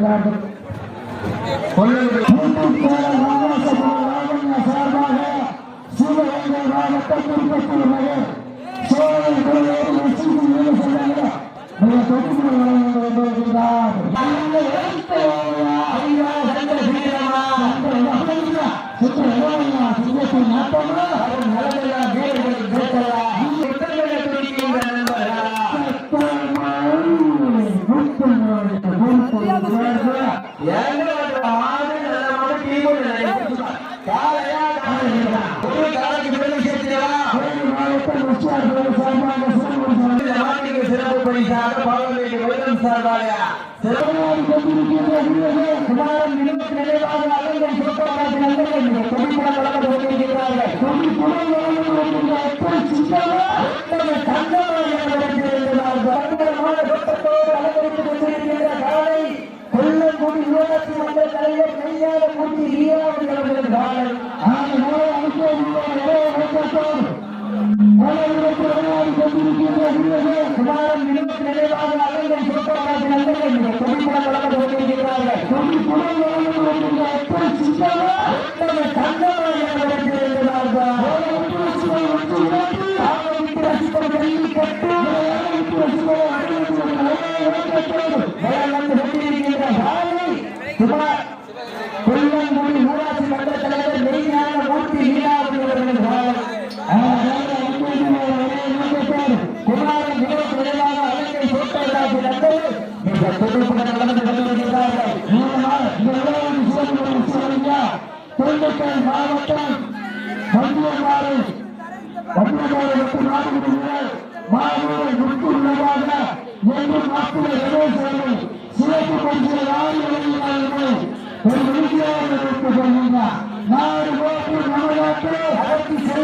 வருகிறார்கள் மூட்டுக்காரர் சார்பாக சிவகங்கை மாவட்டம் திருப்பத்தூர் நகர் மேல சொன்னாங்க மிக தொகுப்பு வழங்க வருகிறார் அந்த எழுத்து ஐயா சந்த சீரமா அந்த மகளிரா சுற்ற இளமையா சிங்கத்தை நாட்டமா அவர் நலமையா வீரர்கள் கேட்கலாம் புத்தகங்களை துடிக்கின்ற நண்பர்களா எங்க ஒரு ஆடு நல்ல மாடு கீபோர்டு நினைச்சு காலையா காலையா ஒரு காலைக்கு பிறகு சேர்த்துடா இந்த நாட்டுக்கு சிறப்பு பரிசாக பாவங்களுக்கு வெள்ளம் சார்பாக சிறப்பு குமாரன் இருபத்தி நினைவாக அலங்கை சிறப்பாக நண்பர்கள் கொடிப்பட கலந்து கொண்டிருக்கிறார்கள் உத்தம தங்கமாக கொண்டிருக்கின்ற காலை கொல்லங்குடி ஊராட்சி மன்ற தலைவர் மெய்யான மூர்த்தி லீலாவதி அவர்கள் காலை குமாரன் இருபத்தி நினைவாக அலங்கை சிறப்பாக நண்பர்கள் கொடிப்பட கலந்து கொண்டிருக்கிறார்கள் தங்கமாக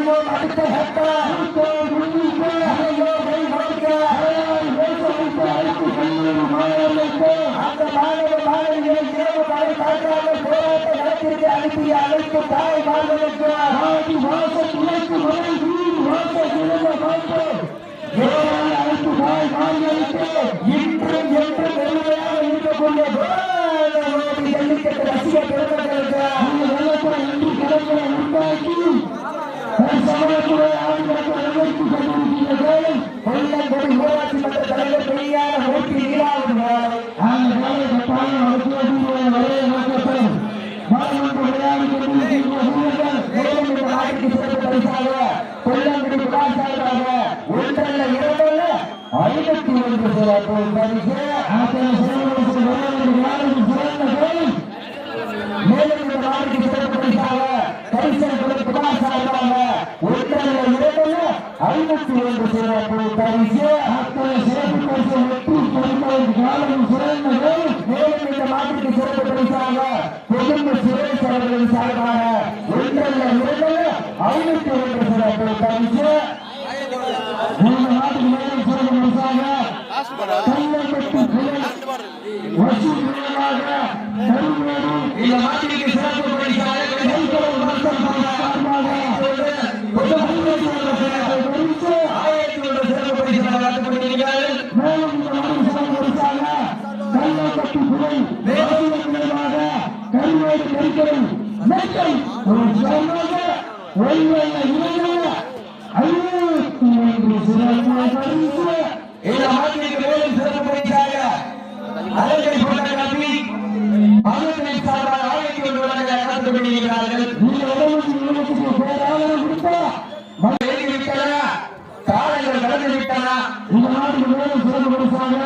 को भारत का धक्का को गुरु को हमें यो भाई भारत का ये तो उनको आई को सुनने हमारे लोग को हाथ भाग भाग ये ये भाई काका में थोड़ा तो घर के आने की आलस को भाई भाग लोग को हाँ की भाई से तुरंत को भरे दूर भाई से जुड़े को भाई को ये आलस को भाई भाग ये को यंत्र यंत्र बोल गया इनको बोल गया जल्दी के रसिया कर कर कर हम लोगों को हिंदू धर्म में उनका क्यों இந்த நாட்டுக்கு சிறப்பு. பரிசாக கொல்லங்குடி புகார் சார்பாக ஒன்றல்ல இரண்டல்ல ஐநூத்தி ஒன்று பரிசு ஆத்தனை சிறப்பு விளையாடி விளையாடி சிறந்த வேலை மேலும் இந்த நாட்டுக்கு சிறப்பு பரிசாக கரிசல் குலம் புகார் சார்பாக ஒன்றல்ல இரண்டல்ல ஐநூத்தி ஒன்று சிறப்பு பரிசு அத்தனை சிறப்பு பரிசு வெற்றி பெருமாள் காலம் சிறந்த வேலை மேலும் இந்த நாட்டுக்கு சிறப்பு பரிசாக பொதுமை சுரேஷ் அவர்கள் சார்பாக ஒன்றல்ல இரண்டல்ல ஐநூத்தி ஒன்று சிறப்பு பரிசு இந்த நாட்டுக்கு மேலும் சிறப்பு பரிசாக கல்லம்பட்டி புயல் வசூல் மூலமாக கருமேடு இந்த நாட்டிற்கு சிறப்பு பரிசாக கைத்தொழில் வர்த்தக சார்பாக பரிசு ஆயிரத்தி ஒன்று சிறப்பு பரிசாக காத்துக்கொண்டிருக்கிறார்கள் மேலும் இந்த நாடு சிறப்பு பரிசாக கல்லம்பட்டி புயல் வசூல் மூலமாக கருமேடு கைத்தொழில் மெட்டை ஒரு சிறப்பாக ஒருவல்ல இரண்டல்ல ஐநூத்தி ஒன்று சிறப்பு பரிசு இந்த நாட்டிற்கு மேலும் சிறப்பு பரிசாக அலங்கை போட்டோகிராபி மகளிர் சார்பாக ஆயிரத்தி ஒன்று வழங்க காத்துக்கொண்டிருக்கிறார்கள் இந்த இடஒதுக்கீடு நியமனத்துக்கு பேராளர் கொடுத்தா எழுதி விட்டன காலங்கள் கடந்து விட்டன இந்த நாட்டுக்கு மேலும் சிறப்பு பரிசாக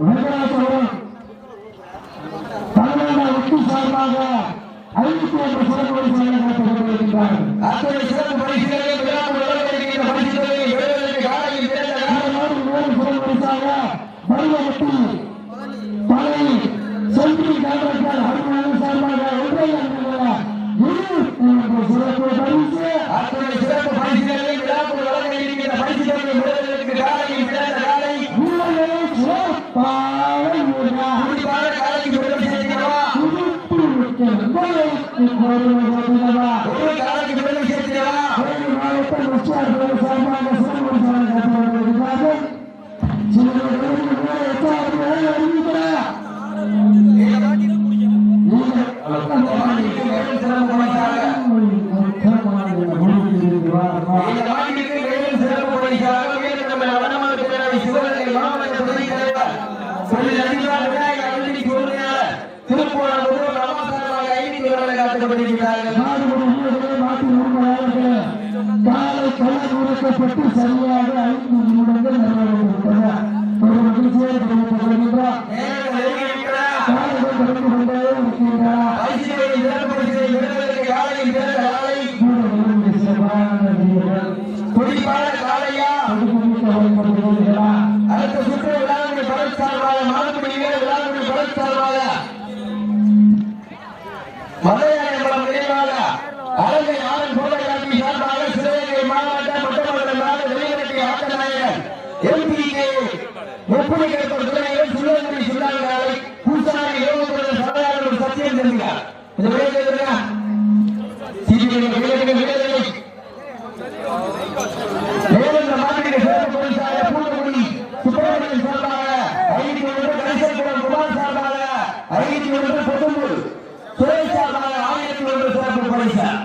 வெங்கடாச்சலம் தமிழ்நாடு வெற்றி சார்பாக ஐநூத்தி ஒன்று சிறப்பு பரிசாக காத்துக் கொண்டிருக்கின்றார்கள் அத்தனை சிறப்பு பரிசுகளை விழாவில் வழங்கியிருக்கின்ற பரிசுகளை சிறப்பு பரிசாக துடிப்பாளர் காலையா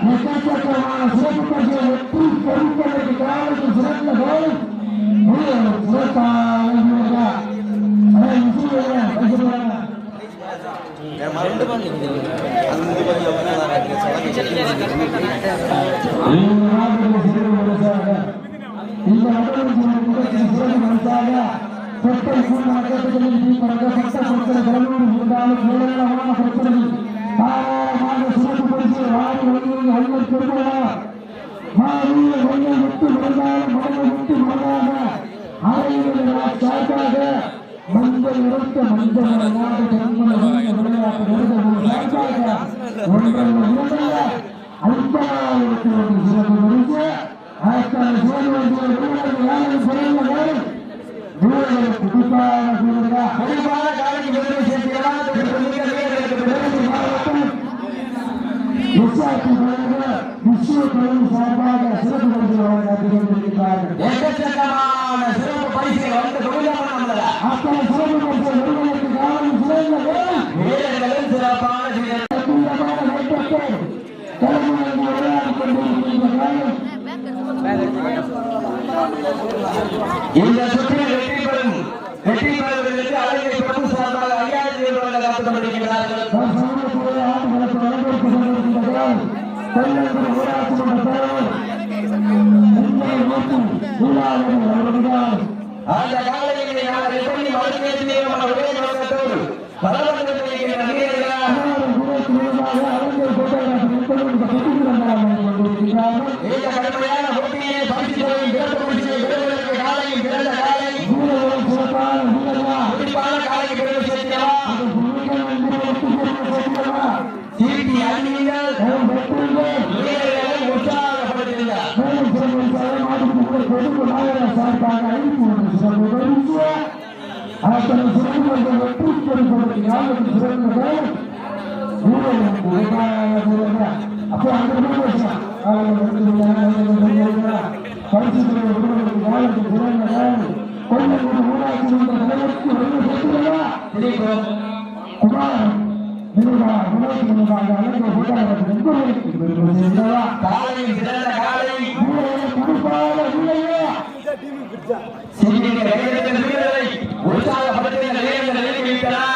எக்கச்சக்கமான சிறப்பு பரிசு வந்து தொழிலாளர் நம்மள அத்தனை சிறப்பு இந்த சுற்றில் வெற்றி பெறும். வெற்றி பெறுவதற்கு அழகிய பிரபு சார்பாக ஐயாயிரத்தி ஏழு வழங்க காத்துக்கொண்டிருக்கிறார்கள் அந்த காலையில் யார் எப்படி மறுபடியும் ஒரே நோக்கத்தோடு பலவந்தத்தில் இருக்கிற அவர்கள் சிறந்த வெற்றி பெறுவதற்கு யாருக்கு சிறந்ததோ அப்போ அந்த குடும்பம் குமாரன் நிறுவனம் முன்னோக்கி முன்னாள் அனைத்து போட்டாளர்கள் காலை சிறந்த காலை குறிப்பாக இல்லையா சிறிய உற்சாகப்படுத்திய நிலையங்களை வைக்கிறார்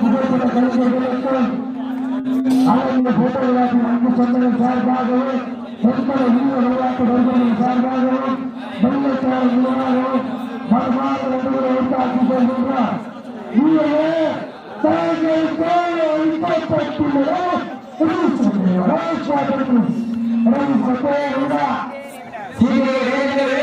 புகைப்பட கலைஞர்களுக்கும் ஆளுநர் போட்டோ விளையாட்டு அன்பு சொந்தங்கள் சார்பாகவும் பொதுப்பட உரிய விளையாட்டு வருமானம் சார்பாகவும் வெள்ளத்தார் மூலமாகவும் வருமான நடுவரை உண்டாக்கி செல்கின்றார் இவரே தாங்கள் ரவி சகோதரா சீரே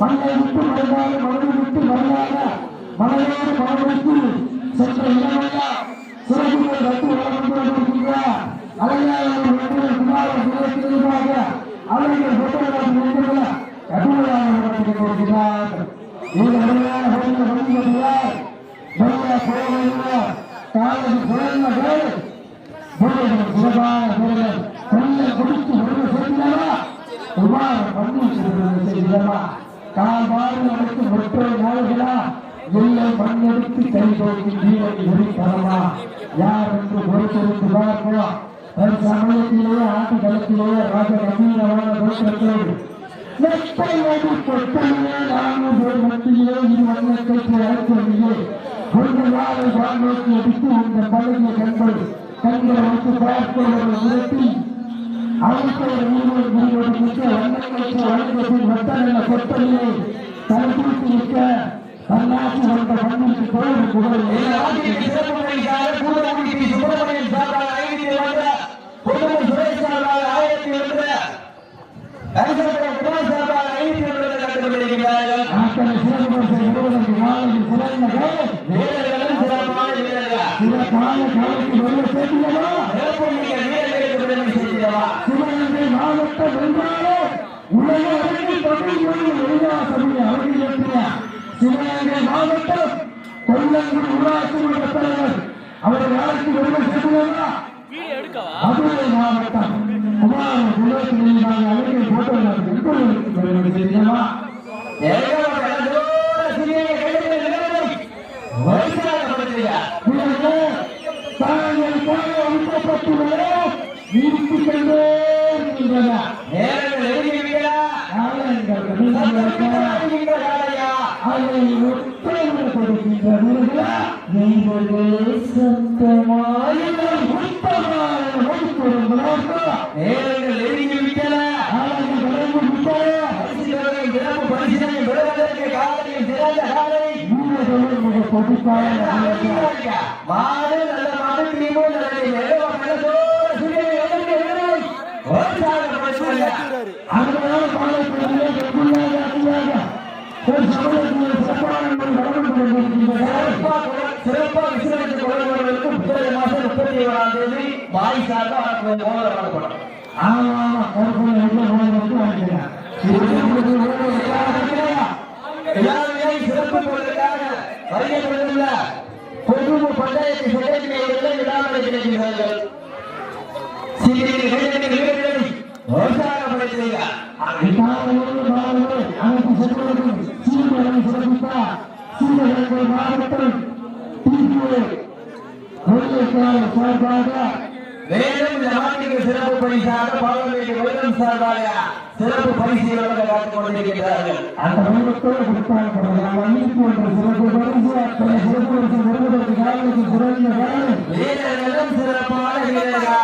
மண்ணை விட்டு மறைந்தாலும் மனதை விட்டு மறையாத மலையோடு மனதிற்கு சென்ற இடமெல்லாம் சிறப்புகளை ரத்து வழங்கி அலையாளர் குமார சிறப்பிற்காக அவர்கள் சொந்தமாக நின்றுள்ள கடுமையாக நடத்தி கொண்டிருக்கிறார். இந்த அருமையான கோயில் வழங்குகிறார் நல்ல கோவில் கொடுத்து குமார பண்ணி செய்கிறமா கால் நமக்கு ஒற்றை நாள்களா ಎಲ್ಲೇ ಮಣ್ಣೆಡುತ್ತಿ ಕೈಗೋಗಿ ಜೀವನ ಹುಡುಕಲ್ಲ ಯಾರೆಂದು ಗುರುತಿರುತ್ತಿದ್ದಾರೆಯೋ ಅವರ ಸಮಯದಲ್ಲಿಯೇ ಆಟದಲ್ಲಿಯೇ ರಾಜ ಕಮೀರವರ ದೋಷಗಳು ನೆಟ್ಟವಾಗಿ ಕೊಟ್ಟಲ್ಲೇ ನಾನು ದೇವರೊಂದಿಗೆ ಈ ಮಣ್ಣಕ್ಕೆ ಸೇರಿಕೊಂಡಿದೆ ಒಂದು ವಾರ ಸ್ವಾಮೀಜಿ ಬಿಟ್ಟು ಒಂದು ಬಳಿಗೆ ಕಂಡರು ಕಂಡು ಮತ್ತು ಪ್ರಾರ್ಥನೆಯನ್ನು ನಿರತಿ ಅವರಿಗೆ ನೀರು ನೀರು ಬಿಟ್ಟು ಒಂದಕ್ಕೆ ಒಳಗೆ ಹೊತ್ತನ್ನು ಕೊಟ್ಟಲ್ಲಿ ತಲುಪಿಸಲಿಕ್ಕೆ வண்ணங்களுக்கு வந்த மண்ணிற்கு கோயில் புகழ் இந்த நாட்டிற்கு சிறப்பு பரிசாக கூடங்குடி பி. சுரேஷ் ஆயிரத்தி நாளைக்கு சிறப்பான சில காலத்தில் உலக தமிழ் மொழி எளிதாசபை அவர்களுக்கு சிவகங்கை மாவட்டம் கொல்லங்குடி அவர் யாருக்கு வெள்ள மதுரை மாவட்டம் குமார குலத்தில் நாங்கள் அழகை போட்டோ வெள்ள சேர்க்கிறதா பிறகு தாங்கள் கால வைக்கப்பட்டுள்ள வீட்டு கொண்டே இருக்கின்றன காலங்கள் கணிதங்களுக்கு அதை ஒற்றைவர் கொடுக்கின்றவர்களா நீங்களே சத்தமாய் உத்தமாக வைத்திருந்தார்களா காலங்கள் கடந்து விட்டன வீரர்களும் மிக பொதுப்பாக மாடு நல்ல மாடு கிளிமோ நல்ல விசாரித்து கொள்ளுபவர்களுக்கு பிப்ரவரி மாதம் முப்பத்தி ஏழாம் தேதி பாய் சார்பாக மோதல் வழங்கப்படும். எல்லாருமே சிறப்பு கொள்வதற்காக வருகை கொண்டுள்ள பொது பஞ்சாயத்து செக்ரட்டரி அவர்கள் விழாவில் கிடைக்கிறார்கள் சீக்கிரம் கைதட்டி வீரர்களை உற்சாகப்படுத்துவீர்கள் காலையோடு மாலையோடு அனைத்து செல்வர்களும் சீர்களை சிறப்பித்தார் சீரகங்கை மாவட்டம் சார்பாக மேலும் இந்த நாட்டுக்கு சிறப்பு பரிசாக பாலமேடு வெள்ளம் சார்பாக சிறப்பு பரிசு வழங்க காத்துக் கொண்டிருக்கிறார்கள் அந்த வேகத்தோடு கொடுத்தாங்க ஐநூத்தி ஒன்று சிறப்பு பரிசு அத்தனை சிறப்பு பரிசு வருவதற்கு காலைக்கு சிறந்த வேலை வீரர்களும் சிறப்பான வீரர்கள்.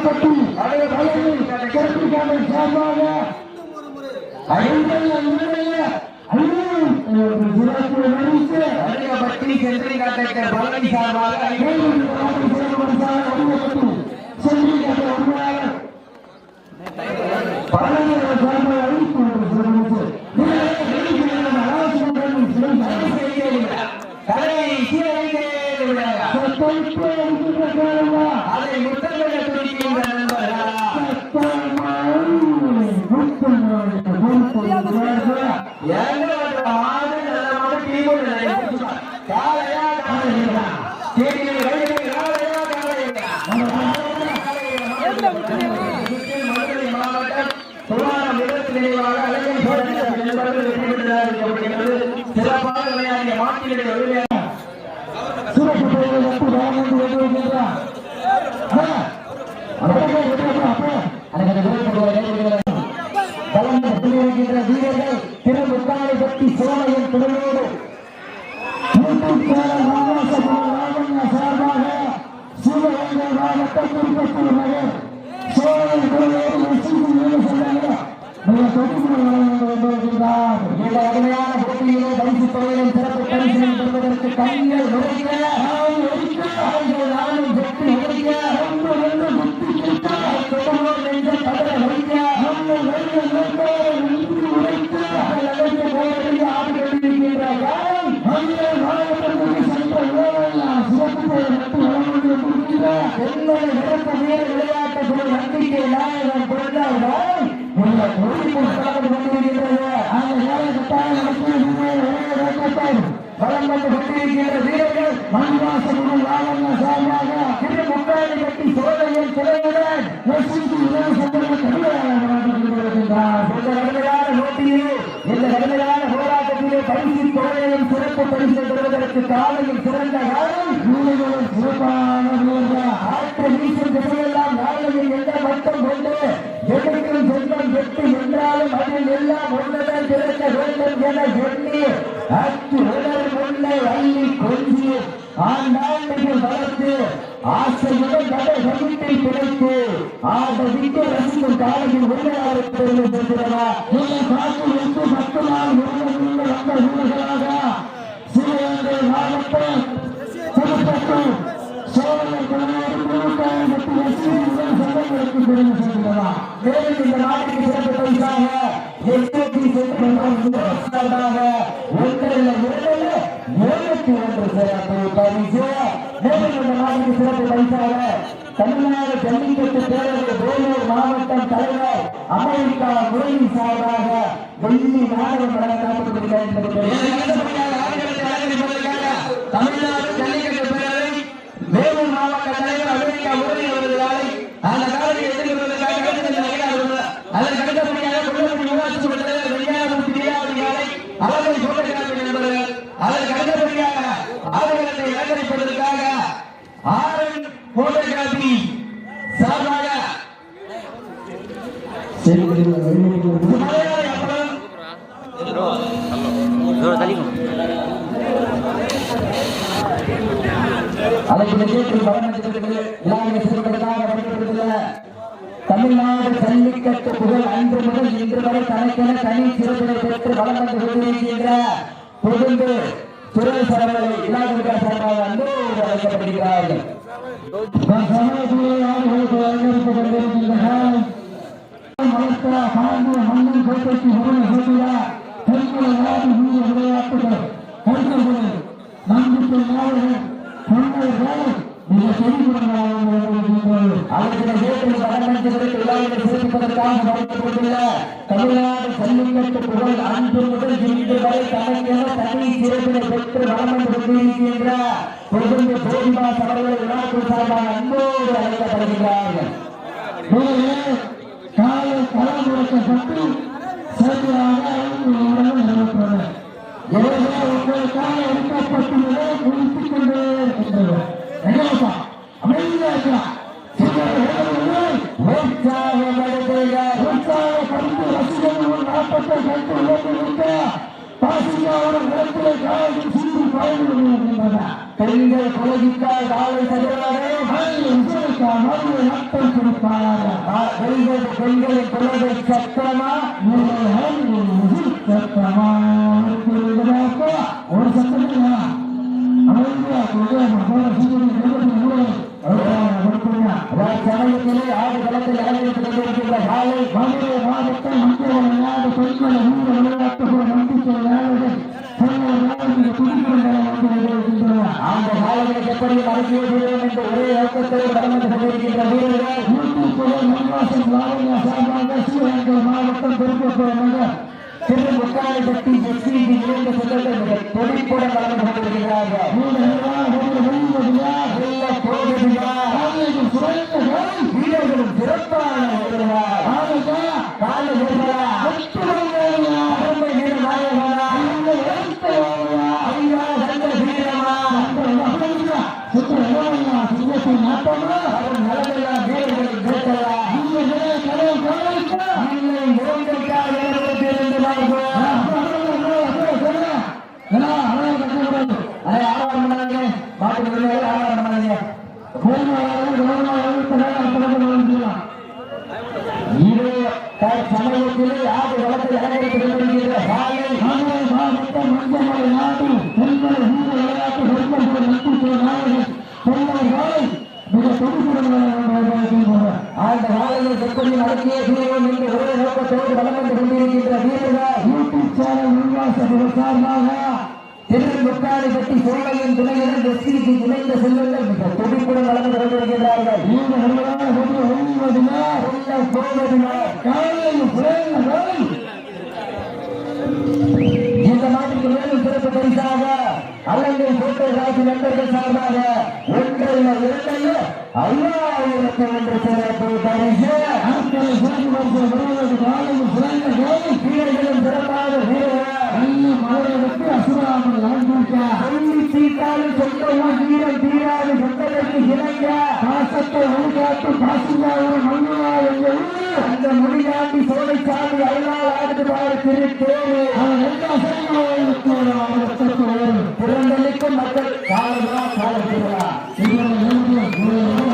இந்த நாட்டில் சிறப்பு பரிசாக வடிவமைத்து பழனி சார்பாக Dạ, yeah. பெறுவதற்கு கைகள் உரைக்க சிறப்பு பரிசு பெறுவதற்கு காலையில் சிறந்த காலம் ஆற்று வீசும் திசையெல்லாம் நாளையில் எந்த மட்டம் கொண்டு எதற்கும் செல்வம் எட்டு என்றாலும் அதில் எல்லாம் ஒன்றுடன் திறக்க வேண்டும் என எண்ணி அச்சு உடல் முன்னை அள்ளி கொஞ்சி ரசிக்கும் காலையில் உண்மையாக பெறுகிறதா பத்து நாள் வந்த வீரர்களாக சிவகங்கை மாவட்டம் திருப்பத்தூர் சோழர் குழுவோடு குழுக்காயம் கட்டி எஸ்பியுடன் சங்கங்களுக்கு பெருமை சேர்ந்ததா மேலும் இந்த நாட்டுக்கு சிறப்பு பரிசாக எஸ்ஏபி சார்பாக ஒன்றில் இரண்டில் ஏழுக்கு ஒன்று சிறப்பு பரிசு. மேலும் இந்த நாட்டுக்கு சிறப்பு பரிசாக தமிழ்நாடு ஜல்லிக்கட்டு பேரவை அமெரிக்கா முரளி சார்பாக வெள்ளி நாடகம் தமிழ்நாடு ஜல்லிக்கட்டு பேரவை வேலூர் மாவட்ட தலைவர் அமெரிக்கா முரளி அவர்களால் அந்த காலத்தை எதிர்கொள்வதற்காக அதற்கு அடுத்தபடியாக கொள்ளப்படி ஊராட்சி தலைவர் வெங்காயமூர்த்தி லீலாவதிகாலை அவர்களை போட்டிருக்கிறார்கள் என்பவர்கள் அதற்கு அடுத்தபடியாக அலங்கரிப்பதற்காக சார்பாக தமிழ்நாடு ஜல்லிக்கட்டு புகழ் அன்று முதல் இன்று வரை தனக்கென தனி சிறப்பினை பெற்று வளம் வந்து கொண்டிருக்கின்ற அழைக்கப்படுகிறார்கள். சமயத்திலே ஆளுகளுக்கு அலங்கரித்துக் கொண்டிருக்கின்ற காலம் வளர்த்த பாண்டிய மன்னன் கோட்டைக்கு உதவி செய்கிறார் பெண்களை விளையாட்டு வீர விளையாட்டுகள் கைத்தர்கள் நம்பிக்கை நாயகன் பொன்னை வேலை மிக செறிவுடன் அவர்களை வேற்று வடமஞ்சளுக்கு விழாவினை சிறப்பிப்பதற்காக வழங்கப்பட்டுள்ள தமிழ்நாடு ஜல்லிக்கட்டு புகழ் அன்று முதல் இன்று வரை தனக்கென தனி சிறப்பினை பெற்று வளம் வந்து கொண்டிருக்கின்ற பொதுந்து போதிமாஸ் அவர்களை விழாக்குழு சார்பாக அன்போடு அழைக்கப்படுகிறார்கள். காலை களமுறைக்கப்பட்டு சரியாக ஐந்து நிறுவப்பட்டது எனவே உங்களுக்காக எடுக்கப்பட்டுள்ளதை குறித்துக் கொண்டே இருக்கின்றது. எங்கப்பா அமைதியா இருக்கலாம் உற்சாகப்படுத்துகிறார் உற்சாகப்படுத்தி ரசிகர்கள் நாற்பத்தை பெண்கள் புரோகித்தால் காலை சதுரவாரே மதுரை நட்டம் கொடுப்பார்கள் பெண்கள் பெண்களின் புலகை சத்திரமா ஒரு சத்தம் சமயத்திலே ஆடு களத்தில் அலங்கரித்துக் கொண்டிருக்கின்ற காலை மதுரை மாவட்டம் நம்பிக்கை அந்த காலங்களுக்கு எப்படி மறுக்கிய வீரர் என்ற ஒரே நோக்கத்தோடு கடந்து மாவட்டம் திரு எஸ்பிபி இரண்டு கலந்து கொண்டிருக்கிறார்கள் வீரர்களும் சிறப்பான கால இது தன் சமயத்திலே ஆடு வளத்தை அலங்கரித்துக் கொண்டிருக்கிற காலை அந்த காலையை எப்படி நடத்திய வீரர்கள் என்று ஒரே நோக்கத்தோடு வளம் வந்து கொண்டிருக்கின்ற வீரர்கள் துணையுடன் இணைந்த செல்வங்கள் மிக துடிப்புடன் வளர்ந்து கொண்டிருக்கிறார்கள் சொல்ல போவதில்லை இந்த நாட்டுக்கு மேலும் சிறப்பு பரிசாக அல்லங்கை கோட்டை ராசி நண்பர்கள் சார்பாக ஒன்றல்ல இரண்டல்ல ஐயாயிரத்து ஒன்று சிறப்பு பரிசு. வீரர்களும் சிறப்பாக வீரர்கள் மலரவருக்கு அசுராமன் அலங்கூட்ட சொல்லி சீட்டாலும் சொந்தமும் வீரம் தீராது சொந்தத்திற்கு இணைய. பாசத்தை வழிகாட்டு பாசிங்கா ஒரு மல்லுவா என்பது அந்த முடிகாட்டி சோலைச்சாமி அருளால் ஆடுகிறார் திரு தேவை அவன் எந்த அசையும் பிறந்தளிக்கும் மக்கள் காலதா காலத்திரா இவர்கள்